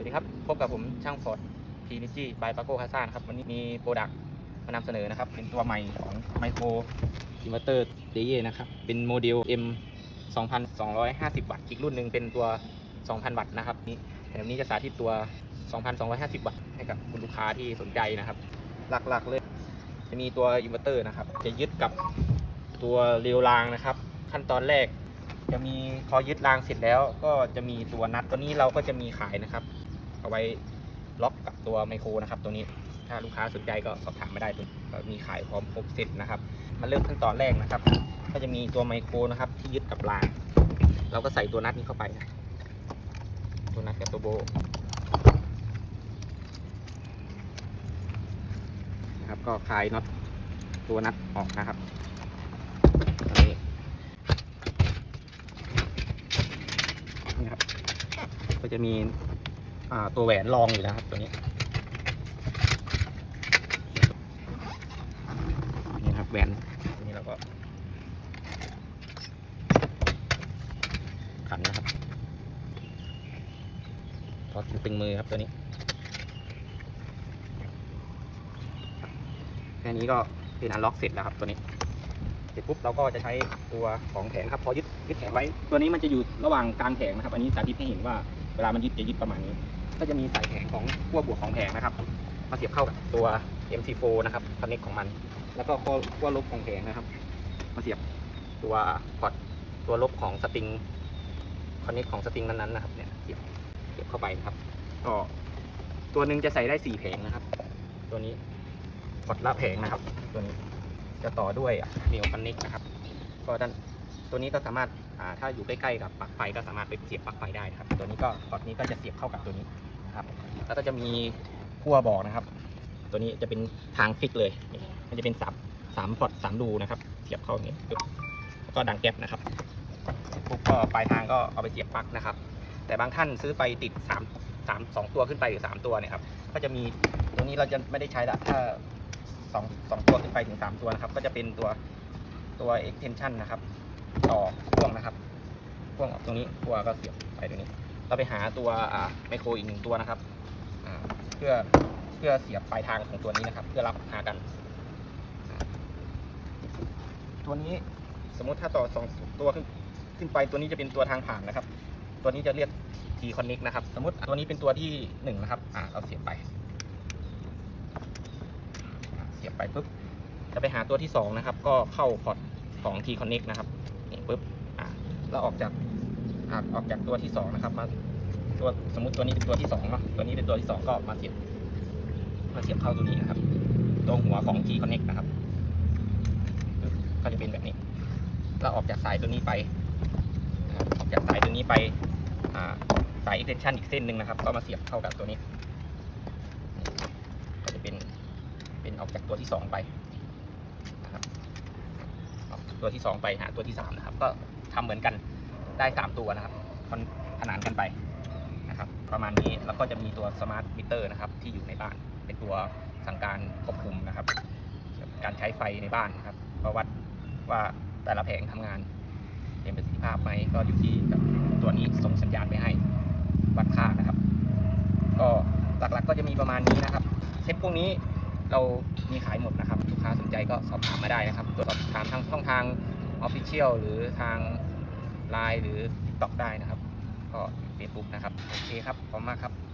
วัสดีครับ พบกับผมช่างฟอร์ดพีนิจีบายปาโกคาซานครับ วันนี้มีโปรดักต์มานำเสนอนะครับ เป็นตัวใหม่ของไมโครอินเวอร์เตอร์เดเยนะครับ เป็นโมเดล M 2250 วัตต์ อีกรุ่นหนึ่งเป็นตัว 2,000 วัตต์นะครับนี่แถมนี้จะสาธิตตัว 2,250 วัตต์ให้กับคุณลูกค้าที่สนใจนะครับ หลักๆเลย จะมีตัวอินเวอร์เตอร์นะครับ จะยึดกับตัวเรียวรางนะครับ ขั้นตอนแรก จะมีพอยึดรางเสร็จแล้วก็จะมีตัวนัดตัวนี้เราก็จะมีขายนะครับ เอาไว้ล็อกกับตัวไมโครนะครับ ตัวนี้ถ้าลูกค้าสนใจก็สอบถามไมาได้ตัวก็มีขายพร้อมครบเสร็จนะครับมาเริ่มขั้นตอนแรกนะครับ ก็จะมีตัวไมโครนะครับที่ยึดกับราง เราก็ใส่ตัวนัดนี้เข้าไปนะตัวนัดกับตัวโบนะครับก็คลายน็อตตัวนัดออกนะครับตัวนี้ นี่ครับ ก็จะมีตัวแหวนรองอยู่นะครับตัวนี้นี่ครับแหวนตัวนี้เราก็ขันนะครับพอตึงมือครับตัวนี้แค่นี้ก็เป็นอันล็อกเสร็จแล้วครับตัวนี้เสร็จปุ๊บเราก็จะใช้ตัวของแผงครับพอยึดยึดแผงไว้ ตัวนี้มันจะอยู่ระหว่างกลางแผงนะครับ อันนี้สาธิตให้เห็นว่า เวลามันยึดจะยึดประมาณนี้ ก็จะมีสายแผงของขั้วบวกของแผงนะครับ มาเสียบเข้ากับตัว MC4 นะครับคอนเน็กของมัน แล้วก็ขั้วขั้วลบของแผงนะครับ มาเสียบตัวพอร์ตตัวลบของสปริงคอนเน็กของสปริงนั้นๆนะครับเนี่ยเสียบเสียบเข้าไปนะครับก็ตัวหนึ่งจะใส่ได้สี่แผงนะครับ ตัวนี้พอร์ตละแผงนะครับ ตัวนี้จะต่อด้วยเนวคอนเน็กนะครับ ก็ด้าน ตัวนี้ก็สามารถาถ้าอยู่ใกล้ๆกับปลั๊กไฟก็สามารถไปเสียบปลั๊กไฟได้นะครับ ตัวนี้ก็พอร์ตนี้ก็จะเสียบเข้ากับตัวนี้นะครับ แล้วก็จะมีขั้วบอกนะครับ ตัวนี้จะเป็นทางฟิกเลย มันจะเป็นสามสามพอร์ตสามรูนะครับ เสียบเข้าอย่างนี้แล้วก็ดังแก๊ปนะครับปุ๊บก็ปลายทางก็เอาไปเสียบปลั๊กนะครับ แต่บางท่านซื้อไปติดสามสามสองตัวขึ้นไปหรือสามตัวเนี่ยครับ ก็จะมีตรงนี้เราจะไม่ได้ใช้ละถ้าสองสองตัวขึ้นไปถึงสามตัวนะครับ ก็จะเป็นตัวตัว extension นะครับ ต่อพ่วงนะครับพ่วงออกตรงนี้ตัวก็เสียบไปตรงนี้ เราไปหาตัวอ่าไมโครอีกหนึ่งตัวนะครับเพื่อเพื่อเสียบปลายทางของตัวนี้นะครับ เพื่อรับหากัน ตัวนี้สมมุติถ้าต่อสองตัวขึ้นขึ้นไปตัวนี้จะเป็นตัวทางผ่านนะครับ ตัวนี้จะเรียก T connect นะครับ สมมติตัวนี้เป็นตัวที่หนึ่งนะครับอ่าเราเสียบไปเสียบไปปุ๊บจะไปหาตัวที่2นะครับ ก็เข้าพอร์ตของ T Connect นะครับ นี่ปุ๊บอ่าแล้วออกจากอ่าออกจากตัวที่2นะครับมาตัวสมมติตัวนี้เป็นตัวที่2เนาะตัวนี้เป็นตัวที่2ก็มาเสียบมาเสียบเข้าตัวนี้นะครับตรงหัวของ T Connect นะครับก็จะเป็นแบบนี้แล้วออกจากสายตัวนี้ไปออกจากสายตัวนี้ไปอ่าสาย extension อีกเส้นหนึ่งนะครับ ก็มาเสียบเข้ากับตัวนี้ ก็จะเป็นเป็นออกจากตัวที่สองไปนะครับออกจาก ตัวที่สองไปหาตัวที่สามนะครับก็ทำเหมือนกันได้สามตัวนะครับมันขนานกันไปนะครับประมาณนี้แล้วก็จะมีตัวสมาร์ทมิเตอร์นะครับที่อยู่ในบ้าน เป็นตัวสั่งการควบคุมนะครับ การใช้ไฟในบ้านนะครับก็วัดว่าแต่ละแผงทำงานเต็มประสิทธิภาพไหมก็อยู่ที่ตัวนี้ส่งสัญญาณไปให้วัดค่านะครับ ก็หลักๆก็จะมีประมาณนี้นะครับเซ็ตพวกนี้ เรามีขายหมดนะครับลูกค้าสนใจก็สอบถามมาได้นะครับตรวจสอบถามทางช่องทางออฟฟิเชียลหรือทางไลน์หรือ TikTok ได้นะครับ ก็เฟซบุ๊กนะครับ โอเคครับ ขอบคุณมากครับ